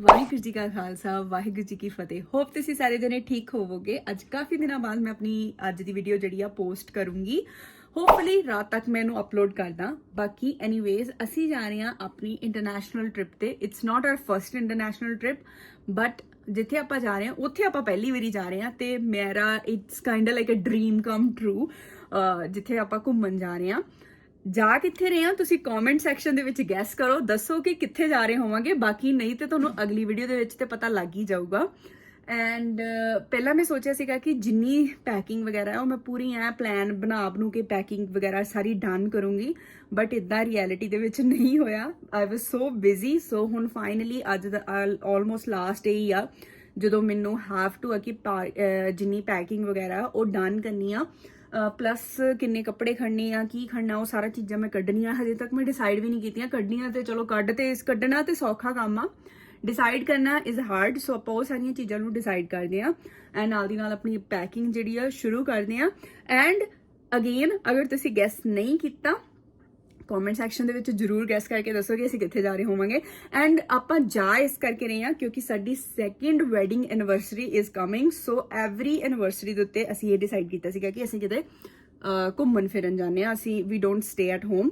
ਵਾਹਿਗੁਰੂ ਜੀ ਕਾ ਖਾਲਸਾ, ਵਾਹਿਗੁਰੂ ਜੀ ਕੀ ਫਤਿਹ। ਹੋਪ ਤੁਸੀਂ ਸਾਰੇ ਜਣੇ ਠੀਕ ਹੋਵੋਗੇ। ਅੱਜ ਕਾਫੀ ਦਿਨਾਂ ਬਾਅਦ ਮੈਂ ਆਪਣੀ ਅੱਜ ਦੀ ਵੀਡੀਓ ਜਿਹੜੀ ਆ ਪੋਸਟ ਕਰੂੰਗੀ। ਹੋਪਫੁਲੀ ਰਾਤ ਤੱਕ ਮੈਂ ਇਹਨੂੰ ਅਪਲੋਡ ਕਰਦਾ। ਬਾਕੀ ਐਨੀਵੇਜ਼ ਅਸੀਂ ਜਾ ਰਹੇ ਹਾਂ ਆਪਣੀ ਇੰਟਰਨੈਸ਼ਨਲ ਟ੍ਰਿਪ ਤੇ। It's not our first international trip but ਜਿੱਥੇ ਆਪਾਂ ਜਾ ਰਹੇ ਹਾਂ, ਉੱਥੇ ਆਪਾਂ ਪਹਿਲੀ ਵਾਰੀ ਜਾ ਰਹੇ ਹਾਂ ਤੇ ਮੇਰਾ it's kind like a dream come true ਜਿੱਥੇ ਆਪਾਂ ਘੁੰਮਣ ਜਾ ਰਹੇ ਹਾਂ। ਜਾ ਕਿੱਥੇ ਰਹੇ ਆ ਤੁਸੀਂ ਕਮੈਂਟ ਸੈਕਸ਼ਨ ਦੇ ਵਿੱਚ ਗੈਸ ਕਰੋ। ਦੱਸੋ ਕਿ ਕਿੱਥੇ ਜਾ ਰਹੇ ਹੋਵਾਂਗੇ। ਬਾਕੀ ਨਹੀਂ ਤੇ ਤੁਹਾਨੂੰ ਅਗਲੀ ਵੀਡੀਓ ਦੇ ਵਿੱਚ ਤੇ ਪਤਾ ਲੱਗ ਹੀ ਜਾਊਗਾ। ਐਂਡ ਪਹਿਲਾਂ ਮੈਂ ਸੋਚਿਆ ਸੀਗਾ ਕਿ ਜਿੰਨੀ ਪੈਕਿੰਗ ਵਗੈਰਾ ਹੈ, ਉਹ ਮੈਂ ਪੂਰੀ ਐ ਪਲਾਨ ਬਣਾ ਬਨੂ ਕੇ ਪੈਕਿੰਗ ਵਗੈਰਾ ਸਾਰੀ ਡਨ ਕਰੂੰਗੀ। ਬਟ ਇਦਾਂ ਰਿਐਲਿਟੀ ਦੇ ਵਿੱਚ ਨਹੀਂ ਹੋਇਆ। ਆਈ ਵਾਸ ਸੋ ਬਿਜ਼ੀ ਸੋ ਹੁਣ ਫਾਈਨਲੀ ਅੱਜ ਦਾ ਆਲਮੋਸਟ ਲਾਸਟ ਡੇ ਹੀ ਆ। ਜਦੋਂ ਮੈਨੂੰ ਹੈਵ ਟੂ ਆ ਕਿ ਪਾ- ਜਿੰਨੀ ਪੈਕਿੰਗ ਵਗੈਰਾ ਉਹ ਡਨ ਕਰਨੀ ਆ। ਪਲੱਸ ਕਿੰਨੇ ਕੱਪੜੇ ਖੜਨੇ ਆ, ਕੀ ਖੜਨਾ ਉਹ ਸਾਰਾ ਚੀਜ਼ਾਂ ਮੈਂ ਕੱਢਣੀਆਂ, ਹਜੇ ਤੱਕ ਮੈਂ ਡਿਸਾਈਡ ਵੀ ਨਹੀਂ ਕੀਤੀਆਂ। ਕੱਢਣੀਆਂ ਤੇ ਚਲੋ ਕੱਢ ਤੇ ਇਸ ਕੱਢਣਾ ਤੇ ਸੌਖਾ ਕੰਮ ਆ। ਡਿਸਾਈਡ ਕਰਨਾ ਇਜ਼ ਹਾਰਡ ਸੋ ਆਪਾਂ ਉਹ ਸਾਰੀਆਂ ਚੀਜ਼ਾਂ ਨੂੰ ਡਿਸਾਈਡ ਕਰਦੇ ਆ ਐਂਡ ਨਾਲ ਦੀ ਨਾਲ ਆਪਣੀ ਪੈਕਿੰਗ ਜਿਹੜੀ ਆ, ਸ਼ੁਰੂ ਕਰਦੇ ਆ। ਐਂਡ ਅਗੇਨ ਅਗਰ ਤੁਸੀਂ ਗੈਸ ਨਹੀਂ ਕੀਤਾ ਕਮੈਂਟ ਸੈਕਸ਼ਨ ਦੇ ਵਿੱਚ ਜਰੂਰ ਗੈਸ ਕਰਕੇ ਦੱਸੋ ਕਿ ਅਸੀਂ ਕਿੱਥੇ ਜਾ ਰਹੇ ਹੋਵਾਂਗੇ। ਐਂਡ ਆਪਾਂ ਜਾ ਇਸ ਕਰਕੇ ਰਹੇ ਹਾਂ ਕਿਉਂਕਿ ਸਾਡੀ second wedding anniversary is coming so every anniversary ਦੇ ਉੱਤੇ ਅਸੀਂ ਇਹ ਡਿਸਾਈਡ ਕੀਤਾ ਸੀਗਾ ਕਿ ਅਸੀਂ ਕਿਤੇ ਘੁੰਮਣ ਫਿਰਨ ਜਾਂਦੇ ਆ ਅਸੀਂ ਵੀ don't stay at home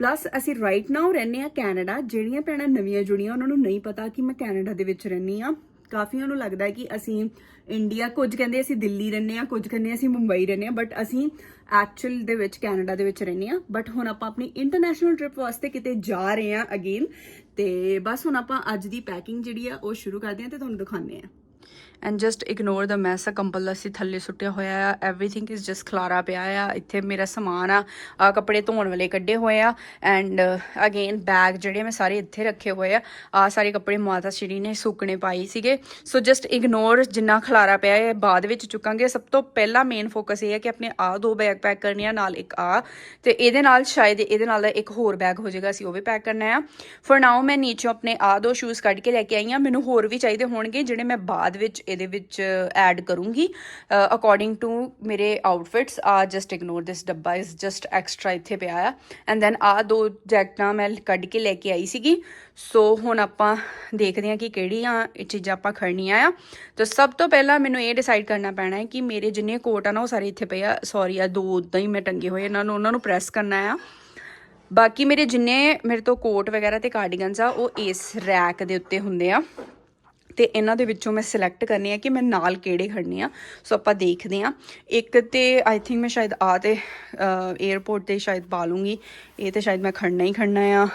plus ਅਸੀਂ ਰਾਈਟ ਨਾਓ ਰਹਿੰਦੇ ਆ ਕੈਨੇਡਾ ਜਿਹੜੀਆਂ ਭੈਣਾਂ ਨਵੀਆਂ ਜੁੜੀਆਂ, ਉਹਨਾਂ ਨੂੰ ਨਹੀਂ ਪਤਾ ਕਿ ਮੈਂ ਕੈਨੇਡਾ ਦੇ ਵਿੱਚ ਰਹਿੰਦੀ ਆ ਕਾਫੀਆਂ ਨੂੰ ਲੱਗਦਾ ਹੈ ਕਿ ਅਸੀਂ ਇੰਡੀਆ ਕੁਝ ਕਹਿੰਦੇ ਅਸੀਂ ਦਿੱਲੀ ਰਹਿੰਦੇ ਆ ਕੁਝ ਕਹਿੰਦੇ ਅਸੀਂ ਮੁੰਬਈ ਰਹਿੰਦੇ ਆ ਬਟ ਅਸੀਂ ਐਕਚੁਅਲ ਦੇ ਵਿੱਚ ਕੈਨੇਡਾ ਦੇ ਵਿੱਚ ਰਹਿੰਦੇ ਆ ਬਟ ਹੁਣ ਆਪਾਂ ਆਪਣੀ ਇੰਟਰਨੈਸ਼ਨਲ ਟ੍ਰਿਪ ਵਾਸਤੇ ਕਿਤੇ ਜਾ ਰਹੇ ਆ ਅਗੇਨ ਤੇ ਬਸ ਹੁਣ ਆਪਾਂ ਅੱਜ ਦੀ ਪੈਕਿੰਗ ਜਿਹੜੀ ਆ ਉਹ ਸ਼ੁਰੂ ਕਰਦੇ ਆ ਤੇ ਤੁਹਾਨੂੰ ਦਿਖਾਉਂਦੇ ਆ and just ignore the mess ਆ, ਕੰਬਲ ਅਸੀਂ ਥੱਲੇ ਸੁੱਟਿਆ ਹੋਇਆ ਆ ਐਵਰੀਥਿੰਗ ਇਜ਼ ਜਸਟ ਖਲਾਰਾ ਪਿਆ ਆ, ਇੱਥੇ ਮੇਰਾ ਸਮਾਨ ਆ ਆ ਕੱਪੜੇ ਧੋਣ ਵਾਲੇ ਕੱਢੇ ਹੋਏ ਆ ਐਂਡ ਅਗੇਨ ਬੈਗ ਜਿਹੜੇ ਮੈਂ ਸਾਰੇ ਇੱਥੇ ਰੱਖੇ ਹੋਏ ਆ ਆ ਸਾਰੇ ਕੱਪੜੇ ਮਾਤਾ ਸ਼੍ਰੀ ਨੇ ਸੁੱਕਣੇ ਪਾਈ ਸੀਗੇ। ਸੋ ਜਸਟ ਇਗਨੋਰ ਜਿੰਨਾ ਖਲਾਰਾ ਪਿਆ ਹੈ ਬਾਅਦ ਵਿੱਚ ਚੁੱਕਾਂਗੇ। ਸਭ ਤੋਂ ਪਹਿਲਾ ਮੇਨ ਫੋਕਸ ਇਹ ਹੈ ਕਿ ਆਪਣੇ ਆ ਦੋ ਬੈਗ ਪੈਕ ਕਰਨੇ ਆ, ਨਾਲ ਇੱਕ ਆ ਤੇ ਇਹਦੇ ਨਾਲ ਸ਼ਾਇਦ ਇਹਦੇ ਨਾਲ ਇੱਕ ਹੋਰ ਬੈਗ ਹੋ ਜਾਏਗਾ, ਅਸੀਂ ਉਹ ਵੀ ਪੈਕ ਕਰਨਾ ਆ। ਫॉर ਨਾਓ ਮੈਂ ਨੀਚੋਂ ਆਪਣੇ ਆ ਦੋ ਸ਼ੂਜ਼ ਕੱਢ ਕੇ ਲੈ ਕੇ ਆਈ ਆ ਮੈਨੂੰ ਹੋਰ ਵੀ ਚਾਹੀਦੇ ਹੋਣਗੇ, ਜਿਹੜੇ ਮੈਂ ਬਾਅਦ ਵਿੱਚ ਇਹਦੇ ਵਿੱਚ ਐਡ ਕਰੂੰਗੀ। ਅਕੋਰਡਿੰਗ ਟੂ ਮੇਰੇ ਆਊਟਫਿਟਸ ਆ ਜਸਟ ਇਗਨੋਰ ਦਿਸ ਡੱਬਾ ਇਜ਼ ਜਸਟ ਐਕਸਟਰਾ ਇੱਥੇ ਪਿਆ ਆ। ਐਂਡ ਦੈਨ ਆ ਦੋ ਜੈਕਟਾਂ ਮੈਂ ਕੱਢ ਕੇ ਲੈ ਕੇ ਆਈ ਸੀਗੀ। ਸੋ ਹੁਣ ਆਪਾਂ ਦੇਖਦੇ ਹਾਂ ਕਿ ਕਿਹੜੀਆਂ ਇਹ ਚੀਜ਼ਾਂ ਆਪਾਂ ਖੜਨੀਆਂ ਆ। ਤਾਂ ਸਭ ਤੋਂ ਪਹਿਲਾਂ ਮੈਨੂੰ ਇਹ ਡਿਸਾਈਡ ਕਰਨਾ ਪੈਣਾ ਹੈ ਕਿ ਮੇਰੇ ਜਿੰਨੇ ਕੋਟ ਆ ਨਾ, ਉਹ ਸਾਰੇ ਇੱਥੇ ਪਏ ਆ। ਸੌਰੀ ਆ, ਦੋ ਉਦਾਂ ਹੀ ਮੈਂ ਟੰਗੇ ਹੋਏ ਇਹਨਾਂ ਨੂੰ, ਉਹਨਾਂ ਨੂੰ ਪ੍ਰੈਸ ਕਰਨਾ ਆ। ਬਾਕੀ ਮੇਰੇ ਜਿੰਨੇ ਮੇਰੇ ਤੋਂ ਕੋਟ ਵਗੈਰਾ ਤੇ ਕਾਰਡੀਗਨਸ ਆ, ਉਹ ਇਸ ਰੈਕ ਦੇ ਉੱਤੇ ਹੁੰਦੇ ਆ। ਤੇ ਇਹਨਾਂ ਦੇ ਵਿੱਚੋਂ ਮੈਂ ਸਿਲੈਕਟ ਕਰਨੀ ਆ ਕਿ ਮੈਂ ਨਾਲ ਕਿਹੜੇ ਖੜਨੇ ਆ। ਸੋ ਆਪਾਂ ਦੇਖਦੇ ਆ ਇੱਕ ਤੇ ਆਈ ਥਿੰਕ ਮੈਂ ਸ਼ਾਇਦ ਆ ਤੇ 에어ਪੋਰਟ ਤੇ ਸ਼ਾਇਦ ਪਾ ਲੂੰਗੀ। ਇਹ ਤੇ ਸ਼ਾਇਦ ਮੈਂ ਖੜਨਾ ਹੀ ਖੜਨਾ ਆ।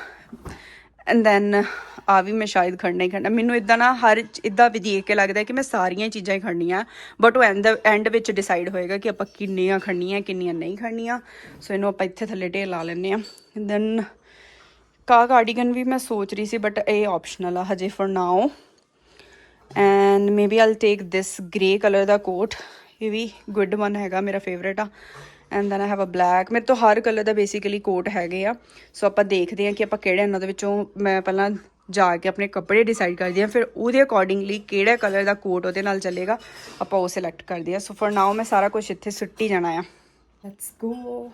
ਐਂਡ ਦੈਨ ਆ ਵੀ ਮੈਂ ਸ਼ਾਇਦ ਖੜਨਾ ਹੀ ਖੜਨਾ ਮੈਨੂੰ ਇਦਾਂ ਨਾ ਹਰ ਇਦਾਂ ਵੀ ਦੇਖ ਕੇ ਲੱਗਦਾ ਕਿ ਮੈਂ ਸਾਰੀਆਂ ਚੀਜ਼ਾਂ ਹੀ ਖੜਨੀਆਂ ਬਟ ਉਹ ਐਂਡ ਐਂਡ ਵਿੱਚ ਡਿਸਾਈਡ ਹੋਏਗਾ ਕਿ ਆਪਾਂ ਕਿੰਨੀਆਂ ਖੜਨੀਆਂ ਕਿੰਨੀਆਂ ਨਹੀਂ ਖੜਨੀਆਂ ਸੋ ਇਹਨੂੰ ਆਪਾਂ ਇੱਥੇ ਥੱਲੇ ਢੇਰ ਲਾ ਲੈਨੇ ਆ ਦੈਨ ਕਾ ਕਾਰਡੀਗਨ ਵੀ ਮੈਂ ਸੋਚ ਰਹੀ ਸੀ ਬਟ ਇਹ ਆਪਸ਼ਨਲ ਆ, ਹਜੇ for now and maybe I'll take this grey colour the coat ਇਹ ਵੀ ਗੁੱਡ ਵਨ ਹੈਗਾ, ਮੇਰਾ ਫੇਵਰੇਟ ਆ। And then I have a black ਮੇਰੇ ਤੋਂ ਹਰ ਕਲਰ ਦਾ ਬੇਸਿਕਲੀ ਕੋਟ ਹੈਗੇ ਆ। ਸੋ ਆਪਾਂ ਦੇਖਦੇ ਹਾਂ ਕਿ ਆਪਾਂ ਕਿਹੜੇ ਇਹਨਾਂ ਦੇ ਵਿੱਚੋਂ ਮੈਂ ਪਹਿਲਾਂ ਜਾ ਕੇ ਆਪਣੇ ਕੱਪੜੇ ਡਿਸਾਈਡ ਕਰਦੀ ਹਾਂ। ਫਿਰ ਉਹਦੇ ਅਕੋਰਡਿੰਗਲੀ ਕਿਹੜਾ ਕਲਰ ਦਾ ਕੋਟ ਉਹਦੇ ਨਾਲ ਚੱਲੇਗਾ, ਆਪਾਂ ਉਹ ਸਿਲੈਕਟ ਕਰਦੀ ਹਾਂ। ਸੋ ਫॉर ਨਾਓ ਮੈਂ ਸਾਰਾ ਕੁਝ ਇੱਥੇ ਸੁੱਟੀ ਜਾਣਾ ਆ। Let's go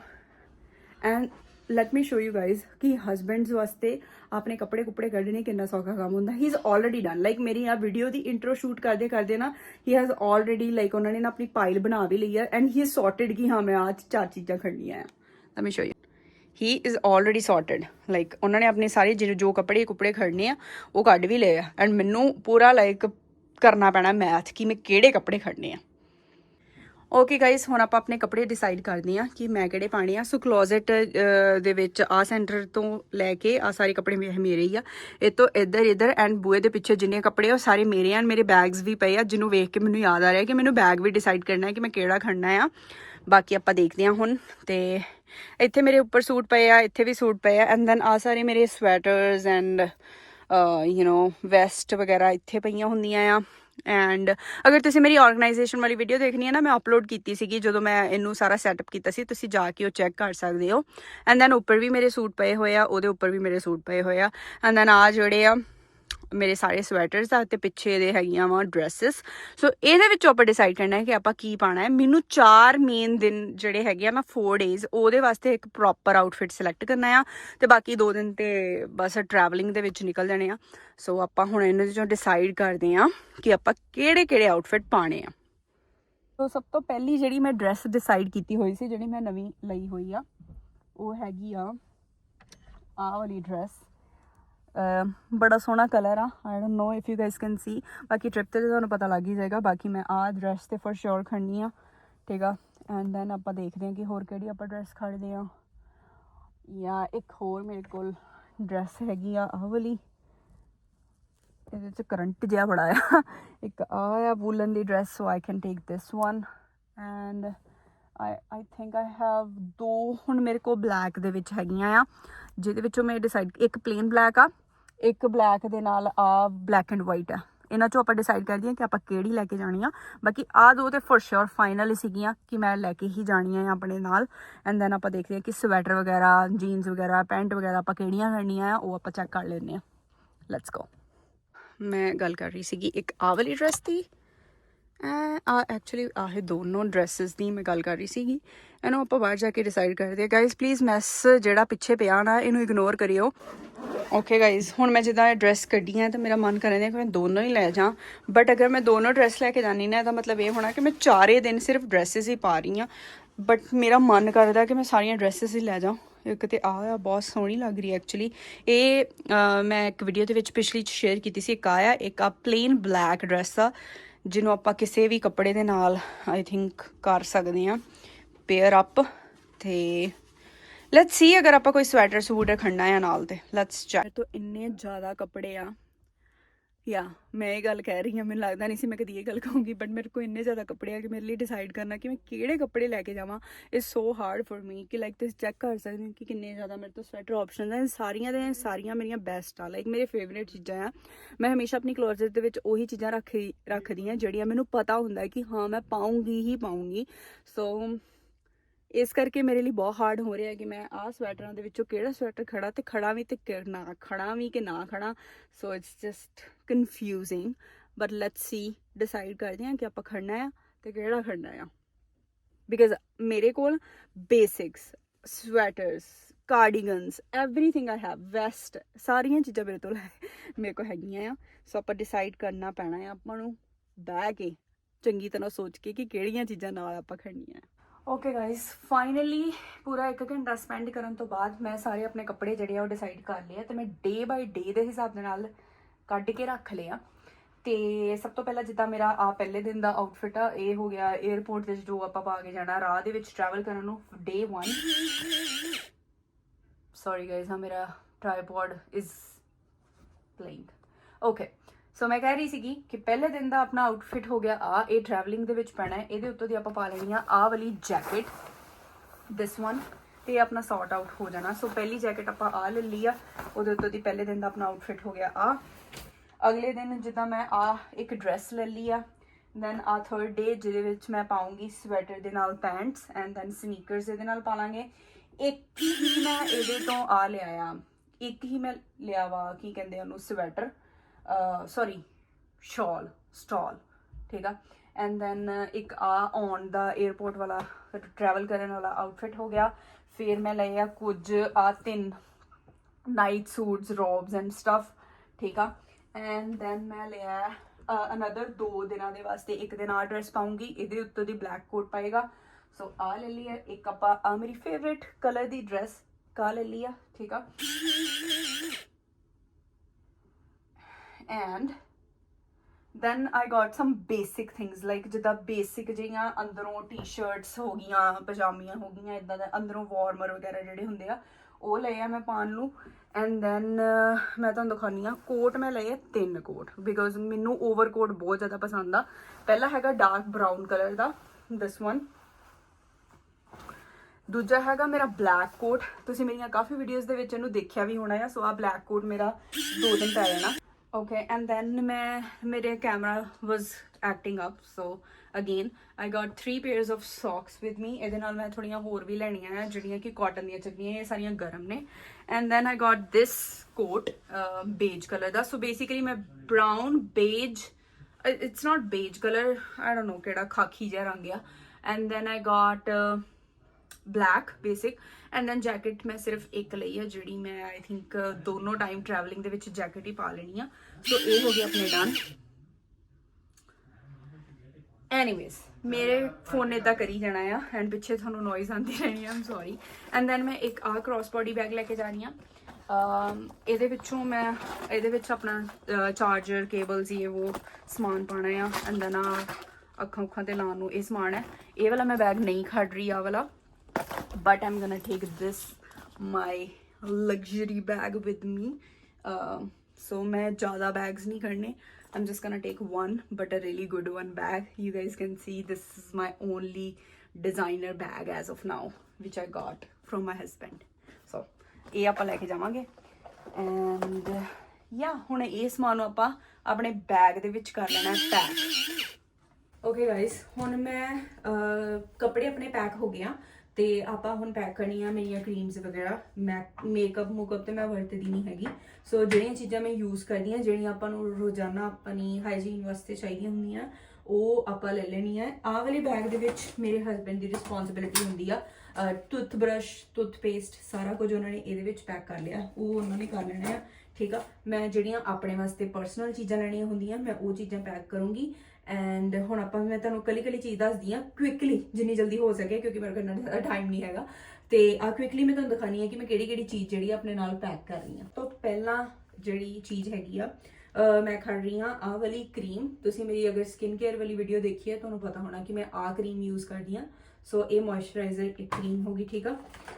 and let me show you guys ਕਿ ਹਸਬੈਂਡਸ ਵਾਸਤੇ ਆਪਣੇ ਕੱਪੜੇ ਕੁਪੜੇ ਕੱਢਣੇ ਕਿੰਨਾ ਸੌਖਾ ਕੰਮ ਹੁੰਦਾ he is already done like ਮੇਰੀ ਆ ਵੀਡੀਓ ਦੀ ਇੰਟਰੋ ਸ਼ੂਟ ਕਰਦੇ ਕਰਦੇ ਨਾ ਹੀ ਹੈਜ਼ ਆਲਰੇਡੀ ਲਾਈਕ ਉਹਨਾਂ ਨੇ ਨਾ ਆਪਣੀ ਪਾਈਲ ਬਣਾ ਵੀ ਲਈ ਹੈ ਐਂਡ ਹੀ ਇਜ਼ ਸੌਰਟਡ ਕਿ ਹਾਂ ਮੈਂ ਆਹ ਚਾਰ ਚੀਜ਼ਾਂ ਖੜਨੀਆਂ ਆ let me show you he is already sorted like ਉਹਨਾਂ ਨੇ ਆਪਣੇ ਸਾਰੇ ਜਿਹੜੇ ਜੋ ਕੱਪੜੇ ਕੁਪੜੇ ਖੜਨੇ ਆ ਉਹ ਕੱਢ ਵੀ ਲਏ ਆ ਐਂਡ ਮੈਨੂੰ ਪੂਰਾ ਲਾਈਕ ਕਰਨਾ ਪੈਣਾ ਮੈਥ ਕਿ ਮੈਂ ਕਿਹੜੇ ਕੱਪੜੇ ਖੜਨੇ ਆ ਓਕੇ ਗਾਇਸ ਹੁਣ ਆਪਾਂ ਆਪਣੇ ਕੱਪੜੇ ਡਿਸਾਈਡ ਕਰਦੇ ਹਾਂ ਕਿ ਮੈਂ ਕਿਹੜੇ ਪਾਣੇ ਆ। ਸੋ ਕਲੋਜ਼ਟ ਦੇ ਵਿੱਚ ਆ ਸੈਂਟਰ ਤੋਂ ਲੈ ਕੇ ਆ ਸਾਰੇ ਕੱਪੜੇ ਮੇ- ਮੇਰੇ ਹੀ ਆ। ਇਹ ਤੋਂ ਇੱਧਰ ਇੱਧਰ ਐਂਡ ਬੂਏ ਦੇ ਪਿੱਛੇ ਜਿੰਨੇ ਕੱਪੜੇ ਆ, ਉਹ ਸਾਰੇ ਮੇਰੇ ਆ ਮੇਰੇ ਬੈਗਸ ਵੀ ਪਏ ਆ, ਜਿਹਨੂੰ ਵੇਖ ਕੇ ਮੈਨੂੰ ਯਾਦ ਆ ਰਿਹਾ ਕਿ ਮੈਨੂੰ ਬੈਗ ਵੀ ਡਿਸਾਈਡ ਕਰਨਾ ਹੈ ਕਿ ਮੈਂ ਕਿਹੜਾ ਖੜਨਾ ਆ। ਬਾਕੀ ਆਪਾਂ ਦੇਖਦੇ ਹਾਂ ਹੁਣ ਤੇ ਇੱਥੇ ਮੇਰੇ ਉੱਪਰ ਸੂਟ ਪਏ ਆ, ਇੱਥੇ ਵੀ ਸੂਟ ਪਏ ਆ ਐਂਡ ਦੈਨ ਆ ਸਾਰੇ ਮੇਰੇ sweaters and you know vest ਵਗੈਰਾ ਇੱਥੇ ਪਈਆਂ ਹੁੰਦੀਆਂ ਆ। ਐਂਡ ਅਗਰ ਤੁਸੀਂ ਮੇਰੀ ਆਰਗੇਨਾਈਜੇਸ਼ਨ ਵਾਲੀ ਵੀਡੀਓ ਦੇਖਣੀ ਹੈ ਨਾ, ਮੈਂ ਅਪਲੋਡ ਕੀਤੀ ਸੀਗੀ ਜਦੋਂ ਮੈਂ ਇਹਨੂੰ ਸਾਰਾ ਸੈਟਅਪ ਕੀਤਾ ਸੀ, ਤੁਸੀਂ ਜਾ ਕੇ ਉਹ ਚੈੱਕ ਕਰ ਸਕਦੇ ਹੋ। ਐਂਡ ਦੈਨ ਉੱਪਰ ਵੀ ਮੇਰੇ ਸੂਟ ਪਏ ਹੋਏ ਆ, ਉਹਦੇ ਉੱਪਰ ਵੀ ਮੇਰੇ ਸੂਟ ਪਏ ਹੋਏ ਆ। ਐਂਡ ਦੈਨ ਆ ਜਿਹੜੇ ਆ ਮੇਰੇ ਸਾਰੇ ਸਵੈਟਰਸ ਆ ਤੇ ਪਿੱਛੇ ਦੇ ਹੈਗੀਆਂ ਵਾ ਡਰੈਸਸ ਸੋ ਇਹਦੇ ਵਿੱਚੋਂ ਆਪਾਂ ਡਿਸਾਈਡ ਕਰਨਾ ਹੈ ਕਿ ਆਪਾਂ ਕੀ ਪਾਣਾ ਹੈ। ਮੈਨੂੰ ਚਾਰ ਮੇਨ ਦਿਨ ਜਿਹੜੇ ਹੈਗੇ ਆ, ਮੈਂ 4 ਡੇਜ਼ ਉਹਦੇ ਵਾਸਤੇ ਇੱਕ ਪ੍ਰੋਪਰ ਆਊਟਫਿਟ ਸਿਲੈਕਟ ਕਰਨਾ ਆ। ਤੇ ਬਾਕੀ 2 ਦਿਨ ਤੇ ਬਸ ਟਰੈਵਲਿੰਗ ਦੇ ਵਿੱਚ ਨਿਕਲ ਜਾਣੇ ਆ। ਸੋ ਆਪਾਂ ਹੁਣ ਇਹਨਾਂ ਵਿੱਚੋਂ ਡਿਸਾਈਡ ਕਰਦੇ ਆ ਕਿ ਆਪਾਂ ਕਿਹੜੇ ਕਿਹੜੇ ਆਊਟਫਿਟ ਪਾਣੇ ਆ। ਸੋ ਸਭ ਤੋਂ ਪਹਿਲੀ ਜਿਹੜੀ ਮੈਂ ਡਰੈਸ ਡਿਸਾਈਡ ਕੀਤੀ ਹੋਈ ਸੀ, ਜਿਹੜੀ ਮੈਂ ਨਵੀਂ ਲਈ ਹੋਈ ਆ, ਉਹ ਹੈਗੀ ਆ, ਆਹ ਵਾਲੀ ਡਰੈਸ ਬੜਾ ਸੋਹਣਾ ਕਲਰ ਆ। I don't know if you guys can see ਬਾਕੀ ਟ੍ਰਿਪ ਤੇ ਤਾਂ ਤੁਹਾਨੂੰ ਪਤਾ ਲੱਗ ਹੀ ਜਾਏਗਾ। ਬਾਕੀ ਮੈਂ ਆਹ ਡਰੈਸ ਤੇ ਫॉर ਸ਼ੋਰ ਖੜਨੀ ਆ। ਠੀਕ ਆ? ਐਂਡ ਦੈਨ ਆਪਾਂ ਦੇਖਦੇ ਹਾਂ ਕਿ ਹੋਰ ਕਿਹੜੀ ਆਪਾਂ ਡਰੈਸ ਖੜਦੇ ਆ ਜਾਂ ਇੱਕ ਹੋਰ ਮੇਰੇ ਕੋਲ ਡਰੈਸ ਹੈਗੀ ਆ, ਆਹ ਵਾਲੀ। ਇਹਦੇ ਚ ਕਰੰਟ ਜਿਹਾ ਬੜਾ ਆ। ਇੱਕ ਆ ਆ woollen the dress so I can take this one and I I think I have ਦੋ ਹੁਣ ਮੇਰੇ ਕੋਲ ਬਲੈਕ ਦੇ ਵਿੱਚ ਹੈਗੀਆਂ ਆ। ਜਿਹਦੇ ਵਿੱਚੋਂ ਮੈਂ ਡਿਸਾਈਡ ਇੱਕ ਪਲੇਨ ਬਲੈਕ ਆ। ਇੱਕ ਬਲੈਕ ਦੇ ਨਾਲ ਆ ਬਲੈਕ ਐਂਡ ਵਾਈਟ ਆ। ਇਹਨਾਂ ਚੋਂ ਆਪਾਂ ਡਿਸਾਈਡ ਕਰਦੇ ਹਾਂ ਕਿ ਆਪਾਂ ਕਿਹੜੀ ਲੈ ਕੇ ਜਾਣੀ ਆ। ਬਾਕੀ ਆ ਦੋ ਤੇ ਫॉर ਸ਼ੋਰ ਫਾਈਨਲ ਸੀਗੀਆਂ ਕਿ ਮੈਂ ਲੈ ਕੇ ਹੀ ਜਾਣੀਆਂ ਆ ਆਪਣੇ ਨਾਲ। ਐਂਡ ਦੈਨ ਆਪਾਂ ਦੇਖਦੇ ਹਾਂ ਕਿ ਸਵੈਟਰ ਵਗੈਰਾ ਜੀਨਸ ਵਗੈਰਾ ਪੈਂਟ ਵਗੈਰਾ ਆਪਾਂ ਕਿਹੜੀਆਂ ਕਰਨੀਆਂ ਆ, ਉਹ ਆਪਾਂ ਚੈੱਕ ਕਰ ਲੈਂਦੇ ਆ ਲੈਟਸ ਗੋ ਮੈਂ ਗੱਲ ਕਰ ਰਹੀ ਸੀਗੀ ਇੱਕ ਆਹ ਵਾਲੀ ਡਰੈਸ ਦੀ। ਆ ਐਕਚੁਅਲੀ ਆਹ ਦੋਨੋਂ ਡਰੈਸਸ ਦੀ ਮੈਂ ਗੱਲ ਕਰ ਰਹੀ ਸੀਗੀ। ਇਹਨੂੰ ਆਪਾਂ ਬਾਹਰ ਜਾ ਕੇ ਡਿਸਾਈਡ ਕਰਦੇ ਆ ਗਾਇਸ ਪਲੀਜ਼ ਮੈਸ ਜਿਹੜਾ ਪਿੱਛੇ ਪਿਆ ਨਾ, ਇਹਨੂੰ ਇਗਨੋਰ ਕਰਿਓ। ਓਕੇ ਗਾਇਸ ਹੁਣ ਮੈਂ ਜਿੱਦਾਂ ਇਹ ਡਰੈਸ ਕੱਢੀ ਹੈ ਤਾਂ ਮੇਰਾ ਮਨ ਕਰ ਰਿਹਾ ਕਿ ਮੈਂ ਦੋਨੋਂ ਹੀ ਲੈ ਜਾਂ ਬਟ ਅਗਰ ਮੈਂ ਦੋਨੋਂ ਡਰੈਸ ਲੈ ਕੇ ਜਾਣੀ ਨਾ ਤਾਂ ਮਤਲਬ ਇਹ ਹੋਣਾ ਕਿ ਮੈਂ ਚਾਰੇ ਦਿਨ ਸਿਰਫ ਡਰੈਸਸ ਹੀ ਪਾ ਰਹੀ ਹਾਂ। ਬਟ ਮੇਰਾ ਮਨ ਕਰਦਾ ਕਿ ਮੈਂ ਸਾਰੀਆਂ ਡਰੈਸਸ ਹੀ ਲੈ ਜਾ ਇੱਕ ਤੇ ਆ, ਬਹੁਤ ਸੋਹਣੀ ਲੱਗ ਰਹੀ ਹੈ ਐਕਚੁਅਲੀ ਇਹ ਮੈਂ ਇੱਕ ਵੀਡੀਓ ਦੇ ਵਿੱਚ ਪਿਛਲੀ ਚ ਸ਼ੇਅਰ ਕੀਤੀ ਸੀ। ਇੱਕ ਆਇਆ ਇੱਕ ਆ ਪਲੇਨ ਬਲੈਕ ਡਰੈਸ ਆ, ਜਿਹਨੂੰ ਆਪਾਂ ਕਿਸੇ ਵੀ ਕੱਪੜੇ ਦੇ ਨਾਲ ਆਈ ਥਿੰਕ ਕਰ ਸਕਦੇ ਆ ਪੇਅਰ ਅਪ ਤੇ ਲੈਟਸ ਸੀ ਅਗਰ ਆਪਾਂ ਕੋਈ ਸਵੈਟਰ ਸੂਟ ਖੜਨਾ ਹੈ ਨਾਲ ਤੇ ਲੈਟਸ ਚੈੱਕ ਤੋਂ ਇੰਨੇ ਜ਼ਿਆਦਾ ਕੱਪੜੇ ਆ। ਯਾ ਮੈਂ ਇਹ ਗੱਲ ਕਹਿ ਰਹੀ ਹਾਂ, ਮੈਨੂੰ ਲੱਗਦਾ ਨਹੀਂ ਸੀ ਮੈਂ ਕਦੀ ਇਹ ਗੱਲ ਕਹੂੰਗੀ ਬਟ ਮੇਰੇ ਕੋਲ ਇੰਨੇ ਜ਼ਿਆਦਾ ਕੱਪੜੇ ਆ ਕਿ ਮੇਰੇ ਲਈ ਡਿਸਾਈਡ ਕਰਨਾ ਕਿ ਮੈਂ ਕਿਹੜੇ ਕੱਪੜੇ ਲੈ ਕੇ ਜਾਵਾਂ। Is so hard for me ਕਿ ਲਾਈਕ ਤੁਸੀਂ ਚੈੱਕ ਕਰ ਸਕਦੇ ਹੋ ਕਿ ਕਿੰਨੇ ਜ਼ਿਆਦਾ ਮੇਰੇ ਤੋਂ ਸਵੈਟਰ ਆਪਸ਼ਨਸ ਆ। ਸਾਰੀਆਂ ਦੇ, ਸਾਰੀਆਂ ਮੇਰੀਆਂ ਬੈਸਟ ਆ। ਲਾਈਕ ਮੇਰੇ ਫੇਵਰੇਟ ਚੀਜ਼ਾਂ ਆ। ਮੈਂ ਹਮੇਸ਼ਾ ਆਪਣੀ ਕਲੋਜ਼ਟ ਦੇ ਵਿੱਚ ਉਹੀ ਚੀਜ਼ਾਂ ਰੱਖ, ਰੱਖਦੀ ਆ ਜਿਹੜੀਆਂ ਮੈਨੂੰ ਪਤਾ ਹੁੰਦਾ ਕਿ ਹਾਂ ਮੈਂ ਪਾਉਂਗੀ ਹੀ ਪਾਉਂਗੀ। ਸੋ ਇਸ ਕਰਕੇ ਮੇਰੇ ਲਈ ਬਹੁਤ ਹਾਰਡ ਹੋ ਰਿਹਾ ਹੈ ਕਿ ਮੈਂ ਆਹ ਸਵੈਟਰਾਂ ਦੇ ਵਿੱਚੋਂ ਕਿਹੜਾ ਸਵੈਟਰ ਖੜਾ ਤੇ ਖੜਾ ਵੀ ਤੇ ਕਿ ਨਾ ਖੜਾ ਵੀ ਕਿ ਨਾ ਖੜਾ so it's just confusing but let's see decide ਕਰਦੇ ਹਾਂ ਕਿ ਆਪਾਂ ਖੜਨਾ ਆ ਤੇ ਕਿਹੜਾ ਖੜਨਾ ਆ ਬਿਕਾਜ਼ ਮੇਰੇ ਕੋਲ basics sweaters cardigans everything I have vest ਸਾਰੀਆਂ ਚੀਜ਼ਾਂ ਮੇਰੇ ਕੋਲ ਹੈ ਮੇਰੇ ਕੋਲ ਹੈਗੀਆਂ ਆ ਸੋ ਆਪਾਂ ਡਿਸਾਈਡ ਕਰਨਾ ਪੈਣਾ ਹੈ ਆਪਾਂ ਨੂੰ ਬਹਿ ਕੇ ਚੰਗੀ ਤਰ੍ਹਾਂ ਸੋਚ ਕੇ ਕਿ ਕਿਹੜੀਆਂ ਚੀਜ਼ਾਂ ਨਾਲ ਆਪਾਂ ਖੜਨੀਆਂ ਆ ਓਕੇ ਗਾਇਸ ਫਾਈਨਲੀ ਪੂਰਾ 1 ਘੰਟਾ ਸਪੈਂਡ ਕਰਨ ਤੋਂ ਬਾਅਦ ਮੈਂ ਸਾਰੇ ਆਪਣੇ ਕੱਪੜੇ ਜਿਹੜੇ ਆ ਉਹ ਡਿਸਾਈਡ ਕਰ ਲਏ ਆ ਤੇ ਮੈਂ ਡੇ ਬਾਈ ਡੇ ਦੇ ਹਿਸਾਬ ਦੇ ਨਾਲ ਕੱਢ ਕੇ ਰੱਖ ਲਿਆ ਤੇ ਸਭ ਤੋਂ ਪਹਿਲਾਂ ਜਿੱਦਾਂ ਮੇਰਾ ਆ ਪਹਿਲੇ ਦਿਨ ਦਾ ਆਊਟਫਿਟ ਆ, ਇਹ ਹੋ ਗਿਆ 에어ਪੋਰਟ ਤੇ ਜੋ ਆਪਾਂ ਪਾ ਕੇ ਜਾਣਾ, ਰਾਹ ਦੇ ਵਿੱਚ ਟਰੈਵਲ ਕਰਨ ਨੂੰ ਡੇ 1 ਸੌਰੀ ਗਾਇਸ ਆ ਮੇਰਾ tripod is playing okay so ਮੈਂ ਕਹਿ ਰਹੀ ਸੀਗੀ ਕਿ ਪਹਿਲੇ ਦਿਨ ਦਾ ਆਪਣਾ ਆਊਟਫਿਟ ਹੋ ਗਿਆ ਆ, ਇਹ ਟਰੈਵਲਿੰਗ ਦੇ ਵਿੱਚ ਪੈਣਾ ਹੈ। ਇਹਦੇ ਉੱਤੋਂ ਦੀ ਆਪਾਂ ਪਾ ਲੈਣੀ ਆ ਆ ਵਾਲੀ ਜੈਕਟ ਦਿਸ ਵਨ ਤੇ ਆਪਣਾ ਸੌਰਟ ਆਊਟ ਹੋ ਜਾਣਾ। ਸੋ ਪਹਿਲੀ ਜੈਕਟ ਆਪਾਂ ਆ ਲੈ ਲਈ ਆ, ਉਹਦੇ ਉੱਤੋਂ ਦੀ ਪਹਿਲੇ ਦਿਨ ਦਾ ਆਪਣਾ ਆਊਟਫਿਟ ਹੋ ਗਿਆ ਆ। ਅਗਲੇ ਦਿਨ ਜਿੱਦਾਂ ਮੈਂ ਆ ਇੱਕ ਡਰੈਸ ਲੈ ਲਈ ਆ ਦੈਨ ਆ ਥਰਡ ਡੇ ਜਿਹਦੇ ਵਿੱਚ ਮੈਂ ਪਾਉਂਗੀ ਸਵੈਟਰ ਦੇ ਨਾਲ ਪੈਂਟਸ ਐਂਡ ਦੈਨ ਸਨੀਕਰਸ ਇਹਦੇ ਨਾਲ ਪਾ ਲਾਂਗੇ। ਇੱਕ ਹੀ ਮੈਂ ਇਹਦੇ ਤੋਂ ਆ ਲਿਆ ਆ। ਇੱਕ ਹੀ ਮੈਂ ਲਿਆ ਵਾ, ਕੀ ਕਹਿੰਦੇ ਉਹਨੂੰ ਸਵੈਟਰ ਸੌਰੀ ਸ਼ਾਲ ਸਟਾਲ ਠੀਕ ਆ? ਐਂਡ ਦੈਨ ਇੱਕ ਆ ਔਨ ਦਾ 에어ਪੋਰਟ ਵਾਲਾ ਟਰੈਵਲ ਕਰਨ ਵਾਲਾ ਆਊਟਫਿਟ ਹੋ ਗਿਆ। ਫਿਰ ਮੈਂ ਲਏ ਆ ਕੁਝ ਆ ਤਿੰਨ night suits robes and stuff ਠੀਕ ਆ? ਐਂਡ ਦੈਨ ਮੈਂ ਲਿਆ ਅਨਦਰ ਦੋ ਦਿਨਾਂ ਦੇ ਵਾਸਤੇ। ਇੱਕ ਦਿਨ ਆ ਡਰੈਸ ਪਾਉਂਗੀ, ਇਹਦੇ ਉੱਤੇ ਦੀ ਬਲੈਕ ਕੋਟ ਪਾਏਗਾ। ਸੋ ਆ ਲੈ ਲਈ ਹੈ ਇੱਕ ਆਪਾਂ, ਆ ਮੇਰੀ ਫੇਵਰਿਟ ਕਲਰ ਦੀ ਡਰੈਸ ਕਾ ਲੈ ਲਈ ਆ, ਠੀਕ ਆ? And then I got some basic things like ਜਿੱਦਾਂ ਬੇਸਿਕ ਜਿਹੀਆਂ ਅੰਦਰੋਂ ਟੀ-ਸ਼ਰਟਸ ਹੋ ਗਈਆਂ, ਪਜਾਮੀਆਂ ਹੋ ਗਈਆਂ ਇਦਾਂ ਦਾ ਅੰਦਰੋਂ ਵਾਰਮਰ ਵਗੈਰਾ ਜਿਹੜੇ ਹੁੰਦੇ ਆ, ਉਹ ਲਏ ਆ ਮੈਂ ਪਾਉਣ ਨੂੰ। ਐਂਡ ਦੈਨ ਮੈਂ ਤੁਹਾਨੂੰ ਦਿਖਾਉਂਦੀ ਆ ਕੋਟ ਮੈਂ ਲਏ ਤਿੰਨ ਕੋਟ ਬਿਕੋਜ਼ ਮੈਨੂੰ ਓਵਰਕੋਟ ਬਹੁਤ ਜ਼ਿਆਦਾ ਪਸੰਦ ਆ। ਪਹਿਲਾ ਹੈਗਾ ਡਾਰਕ ਬਰਾਊਨ ਕਲਰ ਦਾ ਦਿਸ ਵਨ ਦੂਜਾ ਹੈਗਾ ਮੇਰਾ ਬਲੈਕ ਕੋਟ, ਤੁਸੀਂ ਮੇਰੀਆਂ ਕਾਫੀ ਵੀਡੀਓਜ਼ ਦੇ ਵਿੱਚ ਇਹਨੂੰ ਦੇਖਿਆ ਵੀ ਹੋਣਾ ਆ ਸੋ ਆ ਬਲੈਕ ਕੋਟ ਮੇਰਾ ਦੋ ਦਿਨ ਪੈ ਜਾਣਾ okay and then ਮੈਂ ਮੇਰੇ camera was acting up so again I got three pairs of socks with me ਇਹਦੇ ਨਾਲ ਮੈਂ ਥੋੜੀਆਂ ਹੋਰ ਵੀ ਲੈਣੀਆਂ ਆ ਜਿਹੜੀਆਂ ਕਿ ਕਾਟਨ ਦੀਆਂ ਚੱਕੀਆਂ ਇਹ ਸਾਰੀਆਂ ਗਰਮ ਨੇ and then I got this coat uh, beige color the so basically ਮੈਂ brown beige uh, it's not beige color I don't know ਕਿਹੜਾ ਖਾਕੀ ਜਿਹਾ ਰੰਗ ਆ and then I got uh, black basic and then jacket ਮੈਂ ਸਿਰਫ ਇੱਕ ਲਈ ਆ, ਜਿਹੜੀ ਮੈਂ ਆਈ ਥਿੰਕ ਦੋਨੋਂ ਟਾਈਮ ਟਰੈਵਲਿੰਗ ਦੇ ਵਿੱਚ ਜੈਕਟ ਹੀ ਪਾ ਲੈਣੀ ਆ। ਸੋ ਇਹ ਹੋ ਗਿਆ ਆਪਣੇ ਡਨ ਐਨੀਵੇਜ਼ ਮੇਰੇ ਫੋਨ ਨੇ ਤਾਂ ਕਰੀ ਜਾਣਾ ਆ ਐਂਡ ਪਿੱਛੇ ਤੁਹਾਨੂੰ ਨੋਇਜ਼ ਆਉਂਦੀ ਰਹਿਣੀ ਆ ਆਮ ਸੌਰੀ ਐਂਡ ਦੈਨ ਮੈਂ ਇੱਕ ਆ ਕ੍ਰਾਸ ਬੋਡੀ ਬੈਗ ਲੈ ਕੇ ਜਾ ਰਹੀ ਆ। ਇਹਦੇ ਵਿੱਚੋਂ ਮੈਂ, ਇਹਦੇ ਵਿੱਚ ਆਪਣਾ ਚਾਰਜਰ ਕੇਬਲਸ ਇਹ ਉਹ ਸਮਾਨ ਪਾਣਾ ਆ ਐਂਡ ਦੈਨ ਆ ਅੱਖਾਂ ਉੱਖਾਂ ਤੇ ਲਾਉਣ ਨੂੰ ਇਹ ਸਮਾਨ ਹੈ। ਇਹ ਵਾਲਾ ਮੈਂ ਬੈਗ ਨਹੀਂ ਖੜ ਰਹੀ ਆ ਵਾਲਾ। but I'm gonna take this my luxury bag with me. Um, so मैं ज़्यादा bags नहीं करने. I'm just gonna take one, but a really good one bag. You guys can see this is my only designer bag as of now, which I got from my husband. So ਇਹ ਆਪਾਂ ਲੈ ਕੇ ਜਾਵਾਂਗੇ and yeah ਹੁਣ ਇਹ ਸਮਾਨ ਨੂੰ ਆਪਾਂ ਆਪਣੇ ਬੈਗ ਦੇ ਵਿੱਚ ਕਰ ਲੈਣਾ ਪੈਕ ਓਕੇ ਗਾਇਸ ਹੁਣ ਮੈਂ ਅਹ, ਕੱਪੜੇ ਆਪਣੇ ਪੈਕ ਹੋ ਗਏ ਆ ਤੇ ਆਪਾਂ ਹੁਣ ਪੈਕ ਕਰਨੀ ਆ ਮੇਰੀਆਂ ਕਰੀਮਸ ਵਗੈਰਾ। ਮੈਂ ਮੇਕਅਪ ਮੁਕਅਪ ਤੇ ਮੈਂ ਵਰਤਦੀ ਨਹੀਂ ਹੈਗੀ। ਸੋ ਜਿਹੜੀਆਂ ਚੀਜ਼ਾਂ ਮੈਂ ਯੂਜ਼ ਕਰਦੀ ਆ ਜਿਹੜੀਆਂ ਆਪਾਂ ਨੂੰ ਰੋਜ਼ਾਨਾ ਆਪਣੀ ਹਾਈਜੀਨ ਵਾਸਤੇ ਚਾਹੀਦੀਆਂ ਹੁੰਦੀਆਂ, ਉਹ ਆਪਾਂ ਲੈ ਲੈਣੀ ਆ ਆਹ ਵਾਲੇ ਬੈਗ ਦੇ ਵਿੱਚ ਮੇਰੇ ਹਸਬੰਡ ਦੀ ਰਿਸਪੌਂਸਿਬਿਲਿਟੀ ਹੁੰਦੀ ਆ। ਟੁੱਥਬ੍ਰਸ਼ ਟੁੱਥਪੇਸਟ ਸਾਰਾ ਕੁਝ ਉਹਨਾਂ ਨੇ ਇਹਦੇ ਵਿੱਚ ਪੈਕ ਕਰ ਲਿਆ। ਉਹ ਉਹਨਾਂ ਨੇ ਕਰ ਲੈਣਾ ਆ। ਠੀਕ ਆ? ਮੈਂ ਜਿਹੜੀਆਂ ਆਪਣੇ ਵਾਸਤੇ ਪਰਸਨਲ ਚੀਜ਼ਾਂ ਲੈਣੀਆਂ ਹੁੰਦੀਆਂ, ਮੈਂ ਉਹ ਚੀਜ਼ਾਂ ਪੈਕ ਕਰੂੰਗੀ। ਐਂਡ ਹੁਣ ਆਪਾਂ ਮੈਂ ਤੁਹਾਨੂੰ ਕੱਲੀ ਕੱਲੀ ਚੀਜ਼ ਦੱਸਦੀ ਆ ਕੁਇਕਲੀ ਜਿੰਨੀ ਜਲਦੀ ਹੋ ਸਕੇ, ਕਿਉਂਕਿ ਮੇਰੇ ਕੋਲ ਇੰਨਾ ਟਾਈਮ ਨਹੀਂ ਹੈਗਾ। ਤੇ ਆ ਕੁਇਕਲੀ ਮੈਂ ਤੁਹਾਨੂੰ ਦਿਖਾਣੀ ਹੈ ਕਿ ਮੈਂ ਕਿਹੜੀ ਕਿਹੜੀ ਚੀਜ਼ ਜਿਹੜੀ ਆ ਆਪਣੇ ਨਾਲ ਪੈਕ ਕਰ ਰਹੀ ਆ ਤਾਂ ਪਹਿਲਾਂ ਜਿਹੜੀ ਚੀਜ਼ ਹੈਗੀ ਆ ਮੈਂ ਖੜ ਰਹੀ ਹਾਂ ਆਹ ਵਾਲੀ ਕਰੀਮ ਤੁਸੀਂ ਮੇਰੀ ਅਗਰ ਸਕਿਨ ਕੇਅਰ ਵਾਲੀ ਵੀਡੀਓ ਦੇਖੀ ਹੈ, ਤੁਹਾਨੂੰ ਪਤਾ ਹੋਣਾ ਕਿ ਮੈਂ ਆਹ ਕਰੀਮ ਯੂਜ਼ ਕਰਦੀ ਆ ਸੋ ਇਹ ਮੋਇਸਚਰਾਈਜ਼ਰ ਇੱਕ ਕਰੀਮ ਹੋਗੀ ਠੀਕ ਆ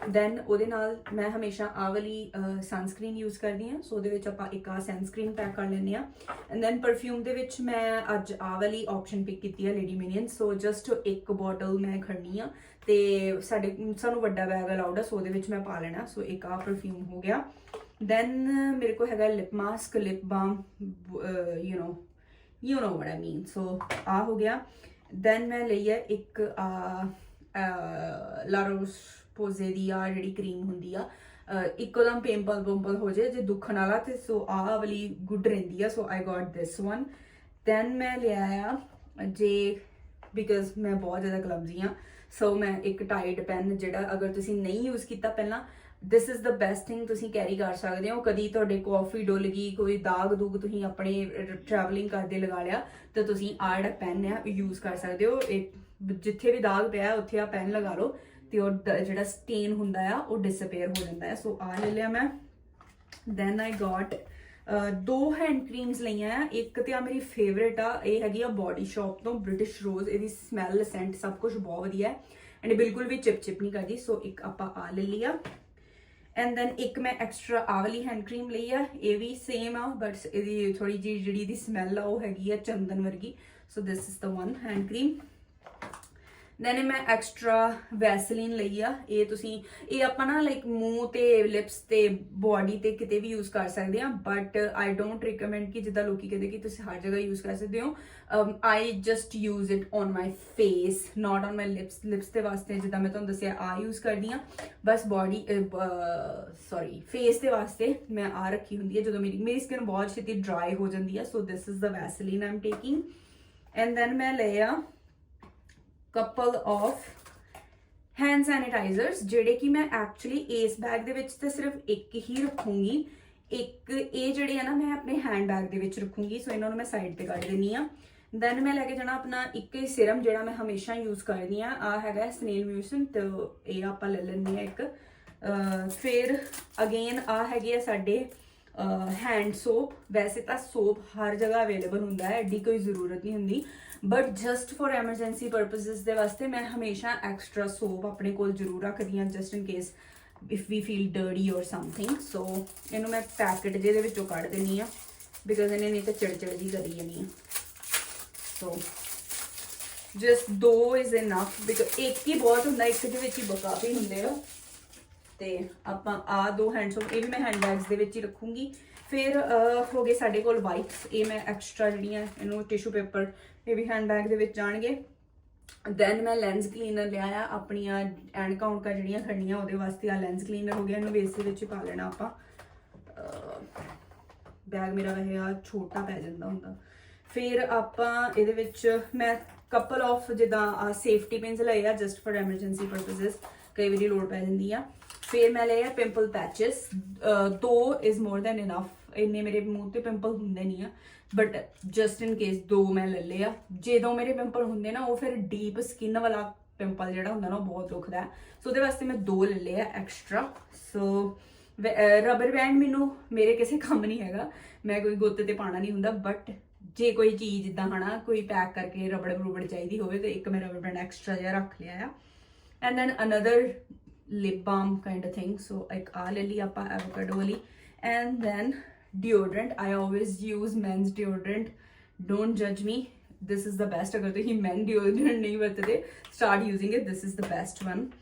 ਦੈਨ ਉਹਦੇ ਨਾਲ ਮੈਂ ਹਮੇਸ਼ਾ ਆਹ ਵਾਲੀ ਸਨਸਕ੍ਰੀਨ ਯੂਜ਼ ਕਰਦੀ ਆ ਸੋ ਉਹਦੇ ਵਿੱਚ ਆਪਾਂ ਇੱਕ ਆ ਸਨਸਕ੍ਰੀਨ ਪੈਕ ਕਰ ਲੈਂਦੇ ਆ ਐਂਡ ਦੈਨ ਪਰਫਿਊਮ ਦੇ ਵਿੱਚ ਮੈਂ ਅੱਜ ਆਹ ਵਾਲੀ ਆਪਸ਼ਨ ਪਿਕ ਕੀਤੀ ਆ ਲੇਡੀ ਮਿਨੀਅਨ ਸੋ ਜਸਟ ਇੱਕ ਬੋਟਲ ਮੈਂ ਖੜਨੀ ਆ ਤੇ ਸਾਡੇ ਸਾਨੂੰ ਵੱਡਾ ਬੈਗ ਅਲਾਉਡ ਆ ਸੋ ਉਹਦੇ ਵਿੱਚ ਮੈਂ ਪਾ ਲੈਣਾ ਸੋ ਇੱਕ ਆ ਪਰਫਿਊਮ ਹੋ ਗਿਆ ਦੈਨ ਮੇਰੇ ਕੋਲ ਹੈਗਾ lip mask lip balm you know you know what I mean so ਆ ਹੋ ਗਿਆ ਦੈਨ ਮੈਂ ਲਈ ਹੈ ਇੱਕ ਆ ਲਾਰੋਸ ਪੋਜ਼ੇ ਦੀ ਆ ਜਿਹੜੀ ਕਰੀਮ ਹੁੰਦੀ ਆ ਇੱਕੋਦਮ ਪਿੰਪਲ ਪੰਪਲ ਹੋ ਜਾਏ, ਜੇ ਦੁੱਖਣ ਵਾਲਾ ਤੇ ਸੋ ਆਹ ਵਾਲੀ ਗੁੱਡ ਰਹਿੰਦੀ ਆ, so I got this one then ਮੈਂ ਲਿਆ ਆ ਜੇ ਬਿਕਾਜ਼ ਮੈਂ ਬਹੁਤ ਜ਼ਿਆਦਾ ਕਲਮਜ਼ੀ ਆ ਸੋ ਮੈਂ ਇੱਕ ਟਾਈਡ ਪੈਨ ਜਿਹੜਾ ਅਗਰ ਤੁਸੀਂ ਨਹੀਂ ਯੂਜ਼ ਕੀਤਾ ਪਹਿਲਾਂ this is the best thing ਤੁਸੀਂ ਕੈਰੀ ਕਰ ਸਕਦੇ ਹੋ। ਕਦੀ ਤੁਹਾਡੇ ਕਾਫੀ ਡੁੱਲ ਗਈ, ਕੋਈ ਦਾਗ ਦੂਗ ਤੁਸੀਂ ਆਪਣੇ ਟਰੈਵਲਿੰਗ ਕਰਦੇ ਲਗਾ ਲਿਆ, ਤਾਂ ਤੁਸੀਂ ਆਹ ਜਿਹੜਾ ਪੈਨ ਆ ਯੂਜ਼ ਕਰ ਸਕਦੇ ਹੋ। ਇਹ ਜਿੱਥੇ ਵੀ ਦਾਗ ਪਿਆ ਉੱਥੇ ਆ ਪੈਨ ਲਗਾ ਲਓ ਤੇ ਉਹ ਡ- ਜਿਹੜਾ ਸਟੇਨ ਹੁੰਦਾ ਆ, ਉਹ ਡਿਸਅਪੀਅਰ ਹੋ ਜਾਂਦਾ ਹੈ। ਸੋ ਆ ਲੈ ਲਿਆ ਮੈਂ। ਦੈਨ ਆਈ ਗਾਟ ਦੋ ਹੈਂਡ ਕਰੀਮਸ ਲਈਆਂ ਆ। ਇੱਕ ਤੇ ਆ ਮੇਰੀ ਫੇਵਰੇਟ ਆ, ਇਹ ਹੈਗੀ ਆ ਬਾਡੀ ਸ਼ਾਪ ਤੋਂ ਬ੍ਰਿਟਿਸ਼ ਰੋਜ਼ ਇਹਦੀ ਸਮੈਲ ਸੈਂਟ ਸਭ ਕੁਝ ਬਹੁਤ ਵਧੀਆ ਹੈ। ਐਂਡ ਬਿਲਕੁਲ ਵੀ ਚਿਪ ਚਿਪ ਨਹੀਂ ਕਰਦੀ। ਸੋ ਇੱਕ ਆਪਾਂ ਆ ਲੈ ਲਿਆ। ਐਂਡ ਦੈਨ ਇੱਕ ਮੈਂ ਐਕਸਟਰਾ ਆ ਵਾਲੀ ਹੈਂਡ ਕਰੀਮ ਲਈ ਆ। ਇਹ ਵੀ ਸੇਮ ਆ ਬਟ ਇਹਦੀ ਥੋੜੀ ਜਿਹੀ ਜਿਹੜੀ ਇਹਦੀ ਸਮੈਲ ਆ, ਉਹ ਹੈਗੀ ਆ ਚੰਦਨ ਵਰਗੀ। So this is the one hand cream then ਮੈਂ ਐਕਸਟਰਾ ਵੈਸਲੀਨ ਲਈ ਆ। ਇਹ ਤੁਸੀਂ, ਇਹ ਆਪਾਂ ਨਾ ਲਾਈਕ ਮੂੰਹ ਤੇ ਲਿਪਸ ਤੇ ਬਾਡੀ ਤੇ ਕਿਤੇ ਵੀ ਯੂਜ਼ ਕਰ ਸਕਦੇ ਆ ਬਟ ਆਈ ਡੋਨਟ ਰეკਮੈਂਡ ਕਿ ਜਿੱਦਾਂ ਲੋਕੀ ਕਹਿੰਦੇ ਕਿ ਤੁਸੀਂ ਹਰ ਜਗ੍ਹਾ ਯੂਜ਼ ਕਰ ਸਕਦੇ ਹੋ। I just use it on my face not on my lips lips ਦੇ ਵਾਸਤੇ ਜਿੱਦਾਂ ਮੈਂ ਤੁਹਾਨੂੰ ਦੱਸਿਆ ਆ ਯੂਜ਼ ਕਰਦੀ ਆ। ਬਸ ਬਾਡੀ ਸੌਰੀ ਫੇਸ ਦੇ ਵਾਸਤੇ ਮੈਂ ਆ ਰੱਖੀ ਹੁੰਦੀ ਹੈ ਜਦੋਂ ਮੇਰੀ ਮੇਰੀ ਸਕਿਨ ਬਹੁਤ ਛੇਤੀ ਡਰਾਈ ਹੋ ਜਾਂਦੀ ਹੈ so this is the Vaseline I'm taking and then ਮੈਂ ਲਿਆ ਕਪਲ ਆਫ ਹੈਂਡ ਸੈਨੀਟਾਈਜ਼ਰਸ ਜਿਹੜੇ ਕਿ ਮੈਂ ਐਕਚੁਅਲੀ ਇਸ ਬੈਗ ਦੇ ਵਿੱਚ ਤਾਂ ਸਿਰਫ ਇੱਕ ਹੀ ਰੱਖੂੰਗੀ। ਇੱਕ, ਇਹ ਜਿਹੜੇ ਆ ਨਾ ਮੈਂ ਆਪਣੇ ਹੈਂਡ ਬੈਗ ਦੇ ਵਿੱਚ ਰੱਖੂੰਗੀ ਸੋ ਇਹਨਾਂ ਨੂੰ ਮੈਂ ਸਾਈਡ ਤੇ ਕੱਢ ਦਿੰਨੀ ਆ ਦੈਨ ਮੈਂ ਲੈ ਕੇ ਜਾਣਾ ਆਪਣਾ ਇੱਕ ਹੀ ਸਿਰਮ ਜਿਹੜਾ ਮੈਂ ਹਮੇਸ਼ਾ ਯੂਜ਼ ਕਰਦੀ ਆ ਆ ਹੈਗਾ ਸਨੇਲ ਮਿਊਸਨ ਤੇ ਇਹ ਆਪਾਂ ਲੈ ਲੈਂਦੇ ਆ ਇੱਕ। ਫਿਰ ਅਗੇਨ ਆ ਹੈਗੀ ਆ ਸਾਡੇ ਹੈਂਡ ਸੋਪ ਵੈਸੇ ਤਾਂ ਸੋਪ ਹਰ ਜਗ੍ਹਾ ਅਵੇਲੇਬਲ ਹੁੰਦਾ ਹੈ, ਐਡੀ ਕੋਈ ਜ਼ਰੂਰਤ ਨਹੀਂ ਹੁੰਦੀ। But just for emergency purposes ਦੇ ਵਾਸਤੇ ਮੈਂ ਹਮੇਸ਼ਾ ਐਕਸਟਰਾ ਸੋਪ ਆਪਣੇ ਕੋਲ ਜ਼ਰੂਰ ਰੱਖਦੀ ਹਾਂ just in case if we feel dirty or something so ਇਹਨੂੰ ਮੈਂ ਪੈਕਟ ਜਿਹਦੇ ਵਿੱਚੋਂ ਕੱਢ ਦਿੰਨੀ ਆ ਬਿਕਾਜ਼ ਇਹਨੇ ਨਹੀਂ ਤਾਂ ਚਿੜਚਿੜ ਜੀ ਕਰੀ ਜਾਨੀ ਆ। ਸੋ ਜਸਟ ਦੋ ਇਜ਼ ਇਨਫ ਬਿਕਾਜ਼ ਇੱਕ ਹੀ ਬਹੁਤ ਹੁੰਦਾ, ਇੱਕ ਦੇ ਵਿੱਚ ਹੀ ਕਾਫੀ ਹੁੰਦੇ ਆ। ਤੇ ਆਪਾਂ ਆ ਦੋ ਹੈਂਡ ਸੋਪ ਇਹ ਵੀ ਮੈਂ ਹੈਂਡਬੈਗਸ ਦੇ ਵਿੱਚ ਹੀ ਰੱਖੂੰਗੀ। ਫਿਰ ਹੋ ਗਏ ਸਾਡੇ ਕੋਲ ਵਾਈਪਸ ਇਹ ਮੈਂ ਐਕਸਟਰਾ ਜਿਹੜੀਆਂ ਇਹਨੂੰ ਟਿਸ਼ੂ ਪੇਪਰ ਇਹ ਵੀ ਹੈਂਡਬੈਗ ਦੇ ਵਿੱਚ ਜਾਣਗੇ। ਦੈਨ ਮੈਂ ਲੈਂਸ ਕਲੀਨਰ ਲਿਆ ਆ, ਆਪਣੀਆਂ ਐਨਕਾਂ ਉਨਕਾਂ ਜਿਹੜੀਆਂ ਖੜੀਆਂ ਉਹਦੇ ਵਾਸਤੇ ਆ ਲੈਂਸ ਕਲੀਨਰ ਹੋ ਗਿਆ। ਇਹਨੂੰ ਵੇਸ ਦੇ ਵਿੱਚ ਹੀ ਪਾ ਲੈਣਾ ਆਪਾਂ। ਬੈਗ ਮੇਰਾ ਵੈਸੇ ਆ ਛੋਟਾ ਪੈ ਜਾਂਦਾ ਹੁੰਦਾ। ਫਿਰ ਆਪਾਂ ਇਹਦੇ ਵਿੱਚ ਮੈਂ ਕਪਲ ਆਫ ਜਿੱਦਾਂ ਸੇਫਟੀ ਪਿੰਸ ਲਏ ਆ ਜਸਟ ਫॉर ਐਮਰਜੈਂਸੀ ਪਰਪਸਸ ਕਈ ਵਾਰੀ ਲੋੜ ਪੈ ਜਾਂਦੀ ਆ। ਫਿਰ ਮੈਂ ਲਏ ਆ ਪਿੰਪਲ ਪੈਚਸ ਦੋ ਇਜ਼ ਮੋਰ ਦੈਨ ਇਨਫ ਇੰਨੇ ਮੇਰੇ ਮੂੰਹ ਤੇ ਪਿੰਪਲ ਹੁੰਦੇ ਨਹੀਂ ਆ। ਬਟ ਜਸਟ ਇਨ ਕੇਸ ਦੋ ਮੈਂ ਲੈ ਲਏ ਆ। ਜਦੋਂ ਮੇਰੇ ਪਿੰਪਲ ਹੁੰਦੇ ਨਾ, ਉਹ ਫਿਰ ਡੀਪ ਸਕਿਨ ਵਾਲਾ ਪਿੰਪਲ ਜਿਹੜਾ ਹੁੰਦਾ ਨਾ, ਉਹ ਬਹੁਤ ਦੁਖਦਾ ਸੋ ਉਹਦੇ ਵਾਸਤੇ ਮੈਂ ਦੋ ਲੈ ਲਏ ਆ ਐਕਸਟਰਾ ਸੋ ਰਬਰ ਬੈਂਡ ਮੈਨੂੰ, ਮੇਰੇ ਕਿਸੇ ਕੰਮ ਨਹੀਂ ਹੈਗਾ। ਮੈਂ ਕੋਈ ਗੁੱਤ ਤੇ ਪਾਣਾ ਨਹੀਂ ਹੁੰਦਾ। ਬਟ ਜੇ ਕੋਈ ਚੀਜ਼ ਜਿੱਦਾਂ ਹਨਾ, ਕੋਈ ਪੈਕ ਕਰਕੇ ਰਬੜ ਰੂਬੜ ਚਾਹੀਦੀ ਹੋਵੇ, ਤੇ ਇੱਕ ਮੈਂ ਰਬਰ ਬੈਂਡ ਐਕਸਟਰਾ ਜਿਹਾ ਰੱਖ ਲਿਆ ਆ। and then another lip balm kind of thing. So like aa lily appa avocado wali and then deodorant. I always use men's deodorant. Don't judge me. This is the best. Agar tuhi men deodorant nahi verte start using it. This is the best one.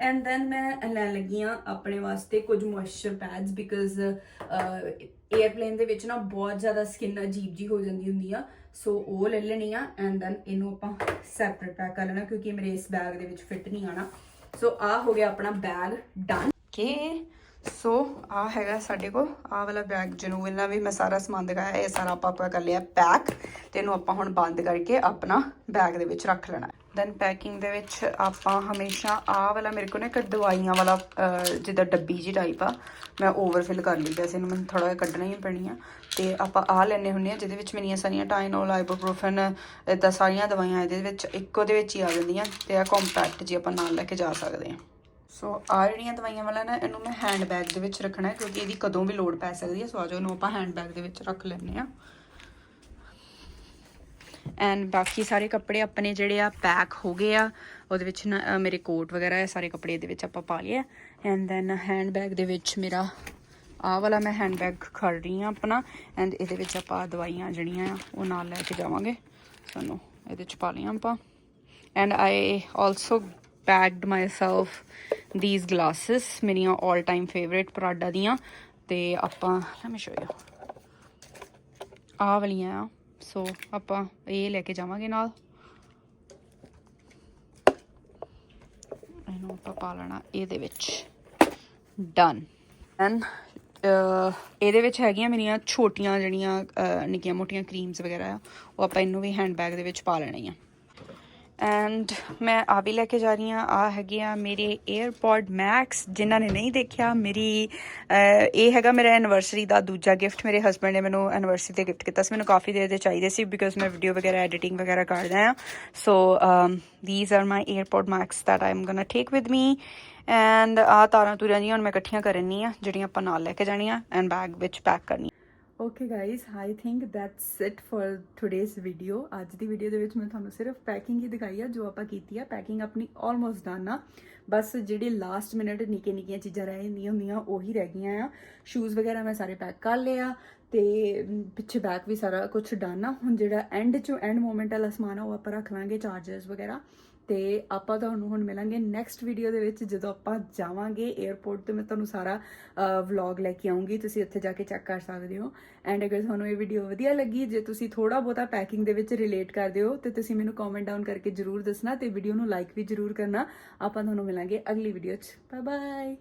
And then ਮੈਂ ਲੈਣ ਲੱਗੀ ਆ ਆਪਣੇ ਵਾਸਤੇ ਕੁਝ moisture pads because aeroplane ਦੇ ਵਿੱਚ ਨਾ ਬਹੁਤ ਜ਼ਿਆਦਾ ਸਕਿਨ ਅਜੀਬ ਜੀ ਹੋ ਜਾਂਦੀ ਹੁੰਦੀ ਆ। ਸੋ ਉਹ ਲੈ ਲੈਣੀ ਆ ਐਂਡ ਦੈਨ ਇਹਨੂੰ ਆਪਾਂ ਸੈਪਰੇਟ ਪੈਕ ਕਰ ਲੈਣਾ ਕਿਉਂਕਿ ਮੇਰੇ ਇਸ ਬੈਗ ਦੇ ਵਿੱਚ ਫਿੱਟ ਨਹੀਂ ਆਣਾ ਸੋ ਆ ਹੋ ਗਿਆ ਆਪਣਾ ਬੈਗ ਡਨ ਕੇ ਸੋ ਆ ਹੈਗਾ ਸਾਡੇ ਕੋਲ ਆ ਵਾਲਾ ਬੈਗ ਜਿਹਨੂੰ ਇਹਨਾਂ ਵੀ ਮੈਂ ਸਾਰਾ ਸਮਾਨ ਦਿਖਾਇਆ, ਇਹ ਸਾਰਾ ਆਪਾਂ ਆਪਾਂ ਕਰ ਲਿਆ ਪੈਕ ਤੇ ਇਹਨੂੰ ਆਪਾਂ ਹੁਣ ਬੰਦ ਕਰਕੇ ਆਪਣਾ ਬੈਗ ਦੇ ਵਿੱਚ ਰੱਖ ਲੈਣਾ। ਦੈਨ ਪੈਕਿੰਗ ਦੇ ਵਿੱਚ ਆਪਾਂ ਹਮੇਸ਼ਾ ਆ ਵਾਲਾ ਮੇਰੇ ਕੋਲ ਨਾ ਇੱਕ ਦਵਾਈਆਂ ਵਾਲਾ ਜਿੱਦਾਂ ਡੱਬੀ ਜੀ ਟਾਈਪ ਆ, ਮੈਂ ਓਵਰਫਿਲ ਕਰ ਲਈ ਵੈਸੇ, ਇਹਨੂੰ ਮੈਨੂੰ ਥੋੜਾ ਜਿਹਾ ਕੱਢਣਾ ਹੀ ਪੈਣੀ ਆ। ਤੇ ਆਪਾਂ ਆ ਲੈਣੇ ਹੁੰਨੇ ਆ, ਜਿਹਦੇ ਵਿੱਚ ਮੇਰੀਆਂ ਸਾਰੀਆਂ ਟਾਈਨੋਲ ਆਈਬੂਪ੍ਰੋਫਨ ਇਦਾਂ ਸਾਰੀਆਂ ਦਵਾਈਆਂ ਇਹਦੇ ਵਿੱਚ, ਇੱਕੋ ਦੇ ਵਿੱਚ ਹੀ ਆ ਜਾਂਦੀਆਂ, ਤੇ ਆ ਕੰਪੈਕਟ ਜੀ ਆਪਾਂ ਨਾਲ ਲੈ ਕੇ ਜਾ ਸਕਦੇ ਆ। ਸੋ ਆ ਜਿਹੜੀਆਂ ਦਵਾਈਆਂ ਵਾਲਾ ਨਾ, ਇਹਨੂੰ ਮੈਂ ਹੈਂਡ ਬੈਗ ਦੇ ਵਿੱਚ ਰੱਖਣਾ ਹੈ, ਕਿਉਂਕਿ ਇਹਦੀ ਕਦੋਂ ਵੀ ਲੋੜ ਪੈ ਸਕਦੀ ਹੈ ਸੋ ਆਜੋ ਇਹਨੂੰ ਆਪਾਂ ਹੈਂਡ ਬੈਗ ਦੇ ਵਿੱਚ ਰੱਖ ਲੈਂਦੇ ਆ ਐਂਡ ਬਾਕੀ ਸਾਰੇ ਕੱਪੜੇ ਆਪਣੇ ਜਿਹੜੇ ਆ ਪੈਕ ਹੋ ਗਏ ਆ, ਉਹਦੇ ਵਿੱਚ ਨਾ ਮੇਰੇ ਕੋਟ ਵਗੈਰਾ ਇਹ ਸਾਰੇ ਕੱਪੜੇ ਇਹਦੇ ਵਿੱਚ ਆਪਾਂ ਪਾ ਲਏ ਆ। ਐਂਡ ਦੈਨ ਹੈਂਡ ਬੈਗ ਦੇ ਵਿੱਚ ਮੇਰਾ, ਆਹ ਵਾਲਾ ਮੈਂ ਹੈਂਡ ਬੈਗ ਖੜ ਰਹੀ ਆ ਆਪਣਾ ਐਂਡ ਇਹਦੇ ਵਿੱਚ ਆਪਾਂ ਦਵਾਈਆਂ ਜਿਹੜੀਆਂ ਆ, ਉਹ ਨਾਲ ਲੈ ਕੇ ਜਾਵਾਂਗੇ। ਸਾਨੂੰ ਇਹਦੇ ਚ ਪਾ ਲਈਆਂ ਆਪਾਂ। And I also bagged myself these glasses. ਮੇਰੀਆਂ all ਟਾਈਮ favorite Prada ਦੀਆਂ. ਤੇ ਆਪਾਂ, let me show you. ਆਹ ਵਾਲੀਆਂ ਆ। ਸੋ ਆਪਾਂ ਇਹ ਲੈ ਕੇ ਜਾਵਾਂਗੇ ਨਾਲ। ਇਹਨੂੰ ਆਪਾਂ ਪਾ ਲੈਣਾ ਇਹਦੇ ਵਿੱਚ। ਡਨ ਐਂਡ ਇਹਦੇ ਵਿੱਚ ਹੈਗੀਆਂ ਮੇਰੀਆਂ ਛੋਟੀਆਂ ਜਿਹੜੀਆਂ ਨਿੱਕੀਆਂ ਮੋਟੀਆਂ ਕਰੀਮਸ ਵਗੈਰਾ ਆ, ਉਹ ਆਪਾਂ ਇਹਨੂੰ ਵੀ ਹੈਂਡ ਬੈਗ ਦੇ ਵਿੱਚ ਪਾ ਲੈਣੀਆਂ। ਐਂਡ ਮੈਂ ਆ ਵੀ ਲੈ ਕੇ ਜਾ ਰਹੀ ਹਾਂ। ਆ ਹੈਗੇ ਆ ਮੇਰੇ 에ਅਰਪੋਡ ਮੈਕਸ ਜਿਨ੍ਹਾਂ ਨੇ ਨਹੀਂ ਦੇਖਿਆ, ਮੇਰੀ ਇਹ ਹੈਗਾ ਮੇਰਾ ਐਨੀਵਰਸਰੀ ਦਾ ਦੂਜਾ ਗਿਫਟ ਮੇਰੇ ਹਸਬੰਡ ਨੇ ਮੈਨੂੰ ਐਨੀਵਰਸਰੀ ਤੇ ਗਿਫਟ ਕੀਤਾ ਸੀ। ਮੈਨੂੰ ਕਾਫੀ ਦੇਰ ਦੇ ਚਾਹੀਦੇ ਸੀ ਬਿਕਾਜ਼ ਮੈਂ ਵੀਡੀਓ ਵਗੈਰਾ ਐਡੀਟਿੰਗ ਵਗੈਰਾ ਕਰਦਾ ਆ so these are my AirPods Max that I'm gonna take with me and ਆ ਤਾਰਾਂ ਤੁਰਾਂ ਜੀਆਂ ਹੁਣ ਮੈਂ ਇਕੱਠੀਆਂ ਕਰਨੀ ਆ ਜਿਹੜੀਆਂ ਆਪਾਂ ਨਾਲ ਲੈ ਕੇ ਜਾਣੀਆਂ ਐਂਡ ਬੈਗ ਵਿੱਚ ਪੈਕ ਕਰਨੀ। Okay guys I think that's it for today's video ਅੱਜ ਦੀ ਵੀਡੀਓ ਦੇ ਵਿੱਚ ਮੈਂ ਤੁਹਾਨੂੰ ਸਿਰਫ ਪੈਕਿੰਗ ਹੀ ਦਿਖਾਈ ਆ ਜੋ ਆਪਾਂ ਕੀਤੀ ਆ ਪੈਕਿੰਗ ਆਪਣੀ ਆਲਮੋਸਟ ਡਨ ਆ ਬਸ ਜਿਹੜੀ ਲਾਸਟ ਮਿੰਟ ਨਿੱਕੇ ਨਿੱਕੀਆਂ ਚੀਜ਼ਾਂ ਰਹਿ ਜਾਂਦੀਆਂ ਹੁੰਦੀਆਂ ਉਹੀ ਰਹਿ ਗਈਆਂ ਆ ਸ਼ੂਜ਼ ਵਗੈਰਾ ਮੈਂ ਸਾਰੇ ਪੈਕ ਕਰ ਲਏ ਆ ਤੇ ਪਿੱਛੇ ਬੈਕ ਵੀ ਸਾਰਾ ਕੁਝ ਡਨ ਆ ਹੁਣ ਜਿਹੜਾ ਐਂਡ ਚੋਂ ਐਂਡ ਮੂਮੈਂਟ ਵਾਲਾ ਸਮਾਨ ਆ ਉਹ ਆਪਾਂ ਰੱਖ ਲਾਂਗੇ ਚਾਰਜਰਸ ਵਗੈਰਾ ਤੇ ਆਪਾਂ ਤੁਹਾਨੂੰ ਹੁਣ ਮਿਲਾਂਗੇ ਨੈਕਸਟ ਵੀਡੀਓ ਦੇ ਵਿੱਚ, ਜਦੋਂ ਆਪਾਂ ਜਾਵਾਂਗੇ 에어ਪੋਰਟ ਤੇ ਮੈਂ ਤੁਹਾਨੂੰ ਸਾਰਾ ਵਲੌਗ ਲੈ ਕੇ ਆਉਂਗੀ ਤੁਸੀਂ ਉੱਥੇ ਜਾ ਕੇ ਚੈੱਕ ਕਰ ਸਕਦੇ ਹੋ। ਐਂਡ ਅਗਰ ਤੁਹਾਨੂੰ ਇਹ ਵੀਡੀਓ ਵਧੀਆ ਲੱਗੀ, ਜੇ ਤੁਸੀਂ ਥੋੜਾ ਬਹੁਤਾ ਪੈਕਿੰਗ ਦੇ ਵਿੱਚ ਰਿਲੇਟ ਕਰਦੇ ਹੋ, ਤੇ ਤੁਸੀਂ ਮੈਨੂੰ ਕਮੈਂਟ ਡਾਊਨ ਕਰਕੇ ਜਰੂਰ ਦੱਸਣਾ ਤੇ ਵੀਡੀਓ ਨੂੰ ਲਾਈਕ ਵੀ ਜਰੂਰ ਕਰਨਾ। ਆਪਾਂ ਤੁਹਾਨੂੰ ਮਿਲਾਂਗੇ ਅਗਲੀ ਵੀਡੀਓ 'ਚ। Bye bye